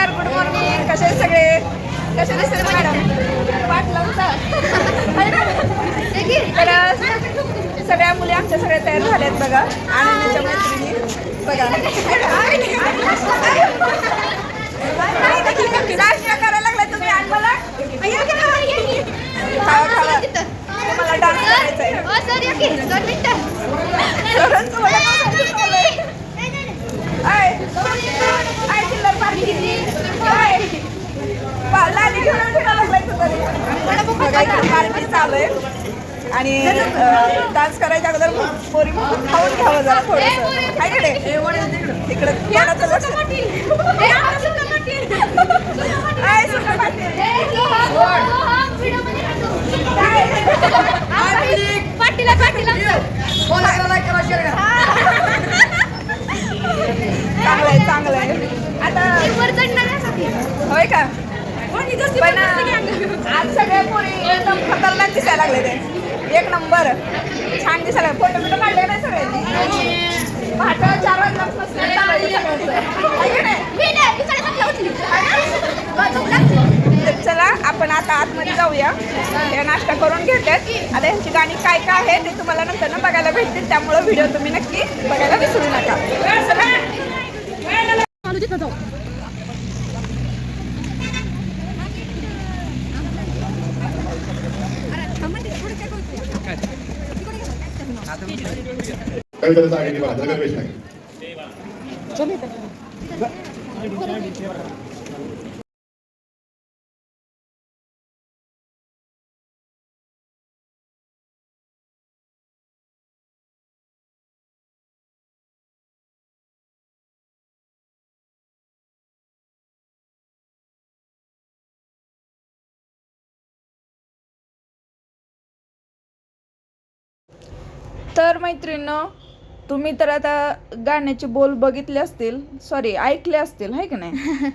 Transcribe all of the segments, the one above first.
नमस्कार good morning कसे सगळे? कसे दिसते मॅडम वाट लावता सगळ्या मुली आमच्या सगळ्या तयार झाल्यात बघा. आनंदाच्या मैत्रिणी. बघा. करायला लागलाय तुम्ही आणि मला खावा खावा तुम्हाला डान्स करायचा आहे खरंच तुम्हाला काय सांगू आय आय चिल्लर पार्टी आय लाली घेऊन फिरायला लागलाय तू तरी बघा इकडे पार्टी चालू आहे आणि डान्स करायच्या अगोदर पोरी खाऊन घ्यावं जरा थोडंसं. काय कडे तिकडे कोणाचं लक्ष? आय सुका पाटील. चांगलं आहे चांगलं आहे आता होय का? पण आज सगळे पोरी एकदम खतरनाक दिसायला लागले ते एक नंबर. छान दिसायला. फोटो बिटो काढले नाही सगळ्यांनी पहाटे चार वाजल्यापासून चला आपण आता आतमध्ये जाऊया. हे नाश्ता करून घेतात आता ह्यांची गाणी काय काय आहे ते तुम्हाला नंतर बघायला भेटतील. त्यामुळे व्हिडिओ तुम्ही नक्की बघायला विसरू नका. कवितेचा आगे निभा नगर नाही तर मैत्रिणींनो तुम्ही तर आता गाण्याचे बोल बघितले असतील. सॉरी ऐकले असतील है की नाही?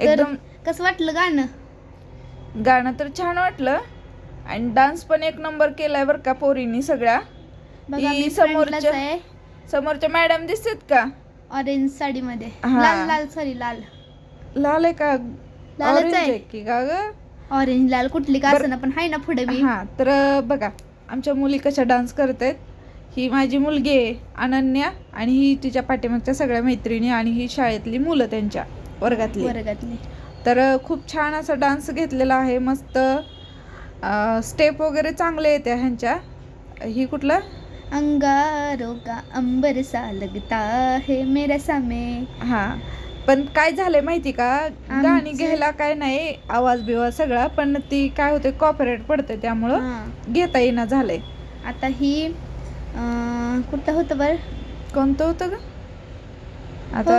एकदम कसं वाटलं गाणं? गाणं तर छान वाटलं. आणि डान्स पण एक नंबर केलाय बरं का पोरींनी सगळ्या. समोरच्या- समोरच्या मॅडम दिसतात का? ऑरेंज साडीमध्ये. लाल लाल सॉरी लाल. लाल आहे का? लालच आहे. की ग? ऑरेंज लाल कुठली का. असं पण आहे ना पुढे मी हा तर बघा. आमच्या मुली कशा डान्स करत आहेत ही माझी मुलगी आहे अनन्या आणि ही तिच्या पाठीमागच्या सगळ्या मैत्रिणी आणि ही शाळेतली मुलं त्यांच्या वर्गातली. वर्गातली. तर खूप छान असा डान्स घेतलेला आहे मस्त स्टेप वगैरे चांगले येते ह्यांच्या. ही कुठला? अंगारो का अंबर सा लगता है मेरा सामे. हा. पण काय झालंय माहिती का? गाणी घ्यायला काय नाही आवाज बिवाज सगळा पण ती काय होते कॉपरेट पडते त्यामुळं. घेता येईना झालंय. आता ही अं, कुठं होतं बर? कोणतं होतं ग? आता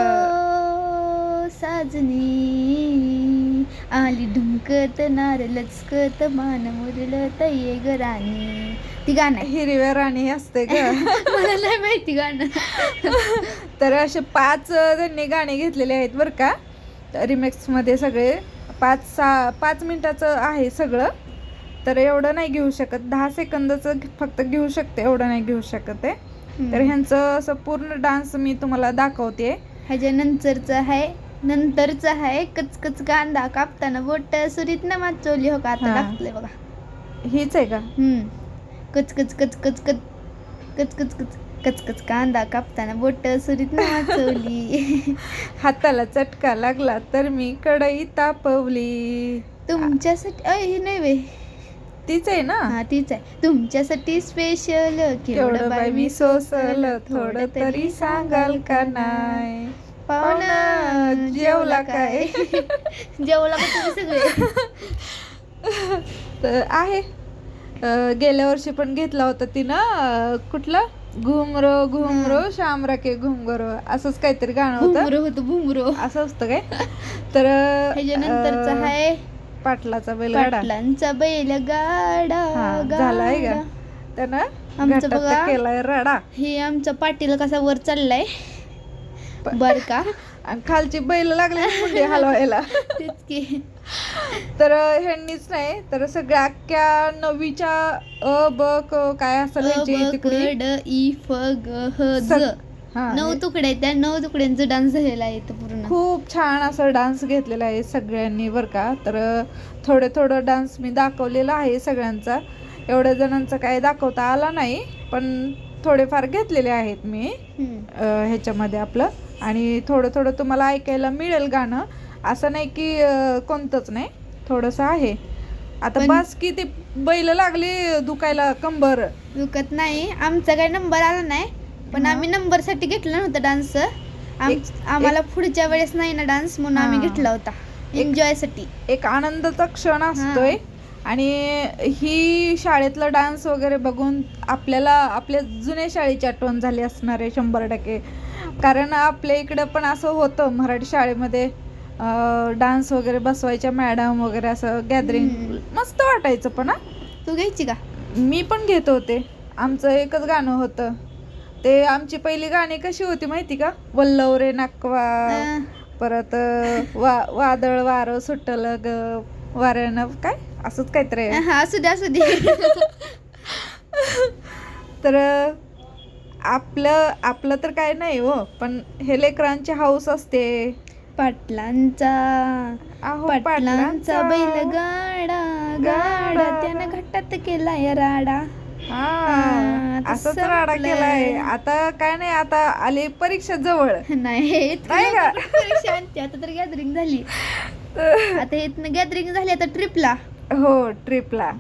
हो, साजनी. आली ढुमकत नार लचकत मान मुरलत ये ग राणी. ती गाणं आहे. हिरव्या राणी असते ग. मला नाही माहिती गाणं. तर असे पाच त्यांनी गाणे घेतलेले आहेत बरं का. रिमेक्समध्ये सगळे पाच सहा पाच मिनिटाचं आहे सगळं. तर एवढं नाही घेऊ शकत. दहा सेकंदाचं फक्त घेऊ शकते एवढं नाही घेऊ शकत आहे. तर ह्यांचं असं पूर्ण डान्स मी तुम्हाला दाखवते. ह्याच्या नंतरचं आहे. नंतरचं आहे कचकच कांदा कापताना बोट सुरीत ना माचवली हो का? आता हा. टाकलंय बघा. हीच आहे का? हम्म. कचकच कचकच कच कचकच कच कचकच कांदा कापताना बोट सुरीत ना माचवली हाताला चटका लागला तर मी कढई तापवली. तुमच्यासाठी अय हे नाही वे तीच आहे ना? हा तीच आहे. तुमच्यासाठी स्पेशल केवढं बाय मी सोसल थोडं तरी सांगाल का नाही? पाहुणं जेवला काय? जेवला का तुम्ही सगळे? तर आहे. गेल्या वर्षी पण घेतला होता तिनं. कुठलं? घुमरो घुमरो शामरा के घुमगरो असंच काहीतरी गाणं होतं. होतं भुमरो असं असतं काय? तर नंतरचं आहे पाटलाचा बैलगाडा. पाटलांचा बैल गाडा. हा, झालाय का. त्यानं आमचं बघा. केलाय रडा. हे आमचा पाटील कसा वर चाललाय. बर का? आणि खालची बैल लागली मुंडी हलवायला. तेच की. तर ह्यांनीच नाही तर सगळ्या अख्ख्या नवीच्या अ ब क काय असं तिकडे? ड, फ ग ह ज. सग- हा, नऊ तुकडे आहेत त्या नऊ तुकड्यांचा डान्स झालेला आहे इथं पूर्ण. खूप छान असं डान्स घेतलेला आहे सगळ्यांनी बरं का? तर थोडं थोडं डान्स मी दाखवलेला आहे सगळ्यांचा. एवढ्या जणांचा काय दाखवता आला नाही पण थोडेफार घेतलेले आहेत मी हम्म. अ, ह्याच्यामध्ये आपलं. आणि थोडं थोडं तुम्हाला ऐकायला मिळेल गाणं. असं नाही की कोणतंच नाही. थोडंसं आहे. आता बस की ती बैल लागली दुखायला कंबर. दुखत नाही. आमचा काही नंबर आला नाही. पण. आम्ही नंबरसाठी घेतला नव्हता डान्स. आम्हाला पुढच्या वेळेस नाही ना डान्स म्हणून आम्ही. घेतला होता. एक- एन्जॉयसाठी एक आनंदाचा क्षण असतोय. आणि ही शाळेतला डान्स वगैरे बघून आपल्याला आपल्या जुन्या शाळेची आठवण झाली असणार आहे शंभर टक्के. कारण आपल्या इकडं पण असं होतं मराठी शाळेमध्ये डान्स वगैरे बसवायच्या मॅडम वगैरे असं गॅदरिंग. मस्त वाटायचं पण हा. तू घ्यायची का? मी पण घेत होते. आमचं एकच गाणं होतं. ते आमची पहिली गाणी कशी होती माहिती का? वल्लव रे नाकवा परत वा वादळ वारं सुटलं ग वाऱ्यानं काय? असंच काहीतरी असू दे असू दे. तर आपलं आपलं तर काय नाही हो पण हे लेकरांची हाऊस असते. पाटलांचा अहो, पाटलांचा बैल गाडा गाडा. त्यानं घाटात केलाय राडा. हा हा, असंच तसं राडा आपलं. केलाय. आता काय नाही आता आली परीक्षा जवळ. नाही इतकं नाही का? लवकर परीक्षा आणते आता तर गॅदरिंग झाली. आता इथनं गॅदरिंग झाली आता ट्रिपला हो ट्रिपला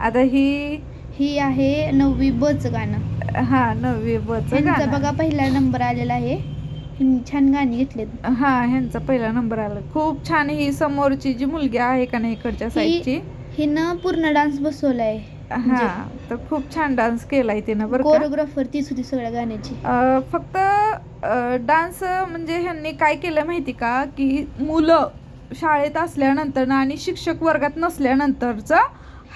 आता ही ही आहे नववी बच गाणं. हा नववी बच ह्यांचा बघा पहिला नंबर आलेला आहे. ह्यांनी छान गाणी घेतलेत. हा ह्यांचा पहिला नंबर आला. खूप छान ही समोरची जी मुलगी आहे का नाही इकडच्या साईडची हिनं पूर्ण डान्स बसवलाय. हा तर खूप छान डान्स केलाय तिनं बरं का. कोरिओग्राफर तीच होती सगळ्या गाण्याची. अं, फक्त डान्स म्हणजे ह्यांनी काय केलं माहिती का? की मुलं शाळेत असल्यानंतर ना आणि शिक्षक वर्गात नसल्यानंतरचा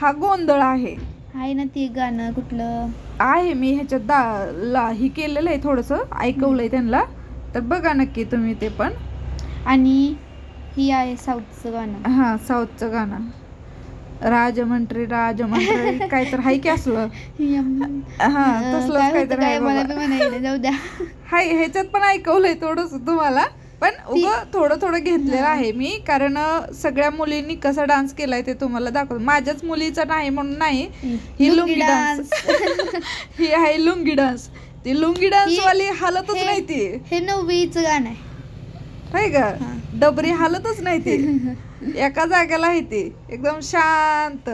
हा गोंधळ आहे. आहे ना ते गाणं कुठलं? आहे मी ह्याच्यात दा ला ही केलेलं आहे थोडंसं ऐकवलंय त्यांना. तर बघा नक्की तुम्ही ते पण. आणि ही आहे साऊथचं गाणं. हा साऊथचं गाणं. राजमंत्री राजमंत्री काय तर हाय की असलं. हा अं, तसलंच काय तर मला हाय ह्याच्यात पण ऐकवलंय थोडस तुम्हाला. पण उग थोडं थोडं घेतलेलं आहे मी कारण सगळ्या मुलींनी कसा डान्स केलाय ते तुम्हाला दाखवतो. माझ्याच मुलीचा नाही म्हणून नाही ही लुंगी डान्स. ही आहे लुंगी डान्स. ती लुंगी डान्स वाली हालतच नाही ती. हे नववीचं गाणं आहे. हाय का. डबरी हालतच नाही ती. एका जागेला आहे ती. एकदम शांत.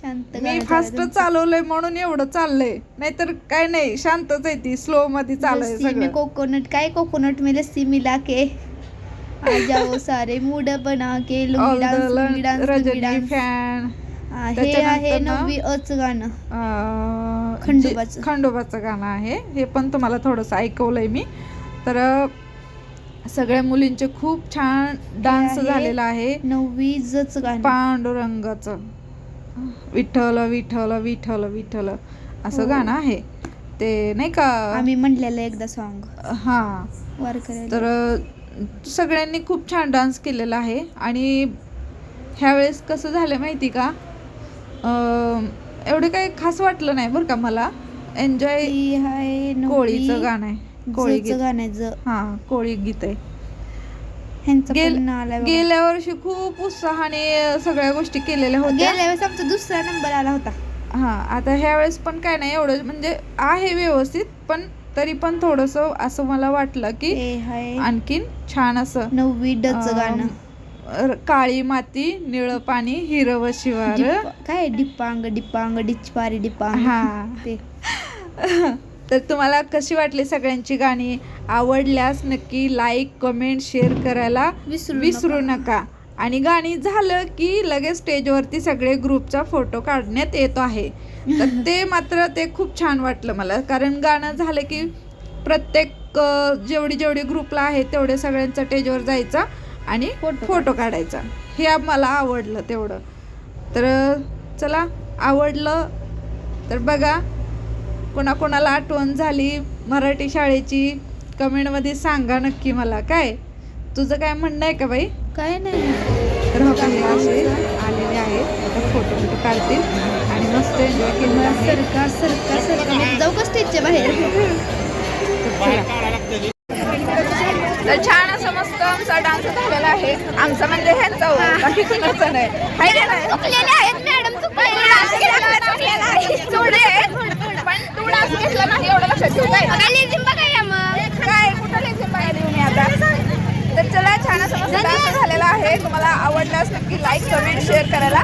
शांत मी फास्ट. चालवलंय म्हणून एवढं चाललंय. नाहीतर काय नाही शांतच आहे ती. स्लो मध्ये सगळं. कोकोनट काय कोकोनट में लस्सी मिला के आ जाओ सारे मूड बना के lungi dance lungi dance lungi Rajni dance. Fan हा, हे त्याच्यानंतर आहे ना- नववी अच गाणं. अं, खंडोबाचं. जे- खंडोबाचं गाणं आहे. हे पण तुम्हाला थोडंसं ऐकवलंय मी. तर अं, सगळ्या मुलींचे खूप छान डान्स आहे झालेला आहे. नववी जच गाणं. पांडुरंगाचं. विठ्ठल विठ्ठल विठ्ठल विठ्ठल. असं हो. गाणं आहे. ते नाही का? आम्ही म्हणलेलं एकदा सॉन्ग हा. वारकरी तर सगळ्यांनी खूप छान डान्स केलेला आहे. आणि ह्यावेळेस कसं झालं माहिती का? एवढं काही खास वाटलं नाही बरं का मला. एन्जॉय ही नववी कोळीचं गाणं आहे. कोळी गीत. गाणं आहे ज. हा कोळी गीत आहे. गेल्या वर्षी खूप उत्साहाने सगळ्या गोष्टी केलेल्या होत्या. गेल्या वेळेस आमचा दुसरा नंबर आला होता. हा आता ह्या वेळेस पण काय नाही एवढं म्हणजे आहे व्यवस्थित पण तरी पण थोडस असं मला वाटलं की आणखीन छान असं नववी डच गाणं. काळी माती निळ पाणी हिरव शिवार. काय डिप्पांग डिप्पांग डिचपारी डिप्पांग हा. ते. तर तुम्हाला कशी वाटली सगळ्यांची गाणी? आवडल्यास नक्की लाईक कमेंट शेअर करायला विसरू विसरू नका. आणि गाणी झालं की लगेच स्टेजवरती सगळे ग्रुपचा फोटो काढण्यात येतो आहे. तर ते मात्र ते खूप छान वाटलं मला. कारण गाणं झालं की प्रत्येक जेवढी जेवढी ग्रुपला आहे तेवढे सगळ्यांचा स्टेजवर जायचा आणि फोटो काढायचा. हे मला आवडलं तेवढं. तर चला आवडलं. तर बघा कोणाकोणाला आठवण झाली मराठी शाळेची कमेंटमध्ये सांगा नक्की मला. काय? तुझं काय म्हणणं आहे का बाई? काय नाही. हे असे आलेले आहेत. आता फोटो फोटो काढतील. आणि मस्त एन्जॉय आहे. सरका सरका सरका जाऊ का स्टेजच्या बाहेर? तर छान असं मस्त आमचा डान्स झालेला आहे. आमचा म्हणजे ह्यांचा हो, नाही हाय का नाही? थोडे आहेत, पण तू डान्स घेतला नाही एवढं लक्षात ठेव काय काय कुठं लेझिम बघायला येऊ मी आता तर चला छान असं मस्त डान्स झालेला आहे तुम्हाला आवडल्यास नक्की लाईक कमेंट शेअर करायला.